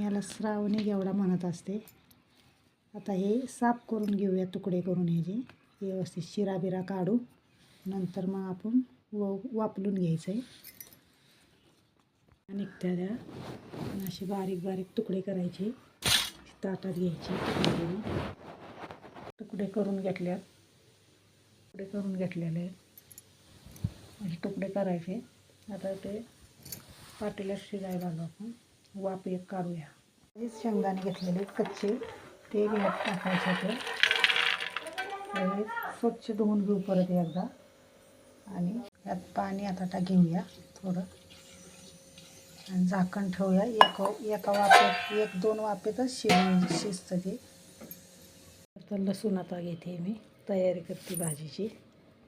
याला श्रावणी घेवडा म्हणत असते. आता हे साफ करून घेऊया तुकडे करून ह्याचे व्यवस्थित शिरा बिरा काढू. नंतर मग आपण व वापरून घ्यायचं आहे निघत्या द्या असे बारीक बारीक तुकडे करायचे. ताटात घ्यायचे. तुकडे करून घेतल्यात. तुकडे करून घेतलेले. आहेत असे तुकडे करायचे. आता ते पाटीला शिजायला घालू आपण. वाफ एक काढूया. हेच शेंगदाणे घेतलेले कच्चे ते घ्यायला टाकायचे होते. हे स्वच्छ धुवून घेऊ परत एकदा. आणि यात पाणी आता टा घेऊया थोडं. आणि झाकण ठेवूया. एक एका वाफेत एक दोन वाफेतच शिजून शिजतं ते. तर लसूण आता घेते मी. तयारी करते भाजीची.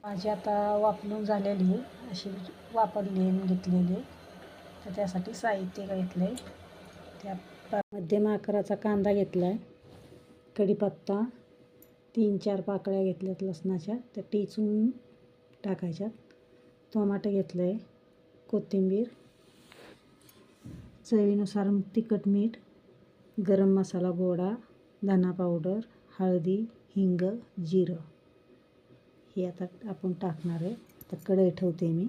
भाजी आता वापरून झालेली आहे. अशी वापरली घेतलेली आहे. तर त्यासाठी साहित्य घेतलं आहे त्या मध्यम आकाराचा कांदा घेतला आहे कढीपत्ता तीन चार पाकळ्या घेतल्यात लसणाच्या त्या टिचून टाकायच्यात. टोमॅटो घेतलं आहे कोथिंबीर चवीनुसार तिखट मीठ गरम मसाला गोडा धना पावडर हळदी हिंग जिरं. हे आता आपण टाकणार आहे. आता कढई ठेवते मी.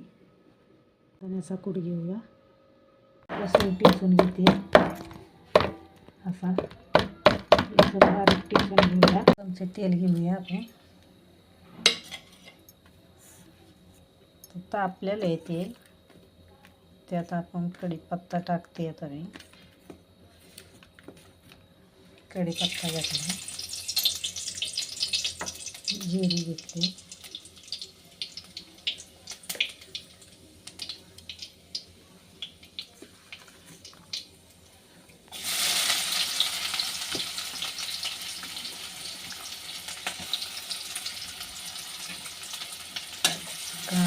धण्याचा कूट घेऊया. लसूण टिचून घेते असा बारीक टिचून घेऊया तेल घेऊया आपण तापलेलं आहे तेल। त्यात आपण कढीपत्ता टाकते आता मी कढीपत्ता घातला जिरी घेतली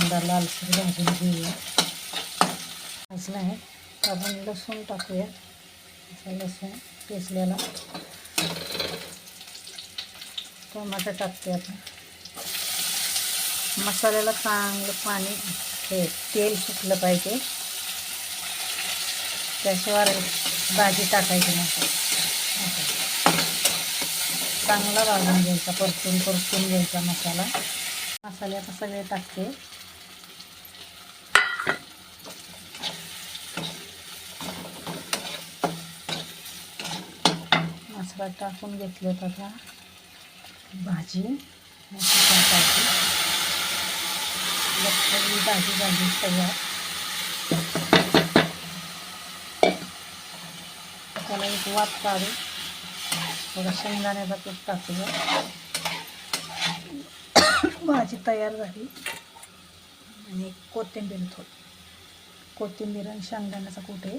कांदा लालसर भाजून घेऊया. भाजला आहे. आपण लसूण टाकूया. लसूण पेसलेला टोमॅटो टाकते आपण. मसाल्याला चांगलं पाणी हे तेल सुटलं पाहिजे. त्याशिवाय भाजी टाकायची नाही. चांगला भाजून घ्यायचा परतून परतून घ्यायचा मसाला. मसाले सगळे टाकते. मसाला टाकून घेतलं आता भाजी अशी टाकायची लक्षात भाजी झाली तयार. त्याला एक वाफ काढू थोडं शेंगदाण्याचा तूप टाकूया. भाजी तयार झाली. आणि कोथिंबीर थोडी. कोथिंबीर आणि शेंगदाण्याचा कुठे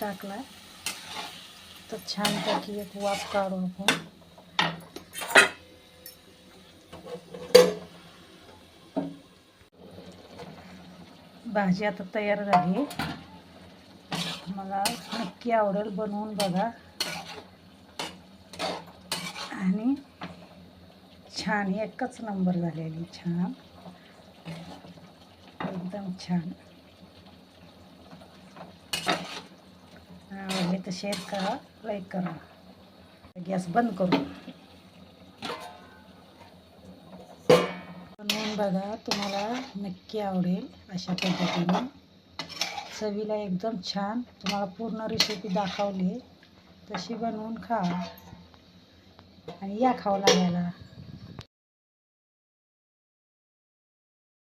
टाकला तर छानपैकी एक वाफ काढू आपण भाजी आता तयार झाली. मला नक्की आवडेल बनवून बघा. आणि छान एकच नंबर झालेली छान. एकदम छान. आवडले तर शेअर करा. लाईक करा. गॅस बंद करू. बनवून बघा तुम्हाला नक्की आवडेल अशा पद्धतीने. चवीला एकदम छान. तुम्हाला पूर्ण रेसिपी दाखवली तशी बनवून खा. आणि या खाऊ लागायला.